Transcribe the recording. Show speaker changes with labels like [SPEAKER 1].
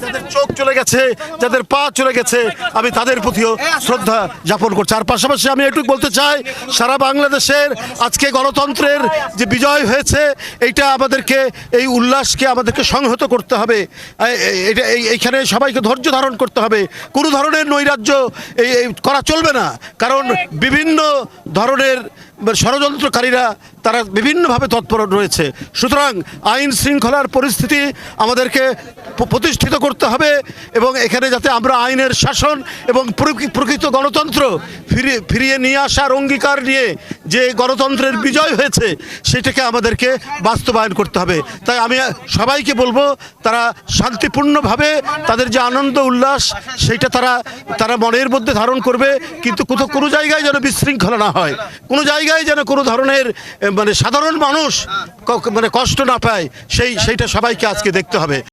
[SPEAKER 1] যাদের চোখ চলে গেছে, যাদের পা চলে গেছে, আমি তাদের প্রতিও শ্রদ্ধা যাপন করছি। আর পাশাপাশি আমি একটু বলতে চাই, সারা বাংলাদেশের আজকে গণতন্ত্রের যে বিজয় হয়েছে, এইটা আমাদেরকে, এই উল্লাসকে আমাদেরকে সংহত করতে হবে। এটা, এই- এইখানে সবাইকে ধৈর্য ধারণ করতে হবে। কোনো ধরনের নৈরাজ্য এই, করা চলবে না। কারণ বিভিন্ন ধরনের ষড়যন্ত্রকারীরা তারা বিভিন্নভাবে তৎপর রয়েছে। সুতরাং আইন শৃঙ্খলার পরিস্থিতি আমাদেরকে প্রতিষ্ঠিত করতে হবে এবং এখানে যাতে আমরা আইনের শাসন এবং প্রকৃত গণতন্ত্র ফিরে ফিরিয়ে নিয়ে আসার অঙ্গীকার নিয়ে যে গণতন্ত্রের বিজয় হয়েছে, সেটাকে আমাদেরকে বাস্তবায়ন করতে হবে। তাই আমি সবাইকে বলব, তারা শান্তিপূর্ণভাবে তাদের যে আনন্দ উল্লাস সেইটা তারা তারা মনের মধ্যে ধারণ করবে। কিন্তু কোথাও কোনো জায়গায় যেন বিশৃঙ্খলা না হয়। কোনো জায়গায় যেন কোনো ধরনের মানে সাধারণ মানুষ মানে কষ্ট না পায় সেই সেইটা সবাইকে আজকে দেখতে হবে।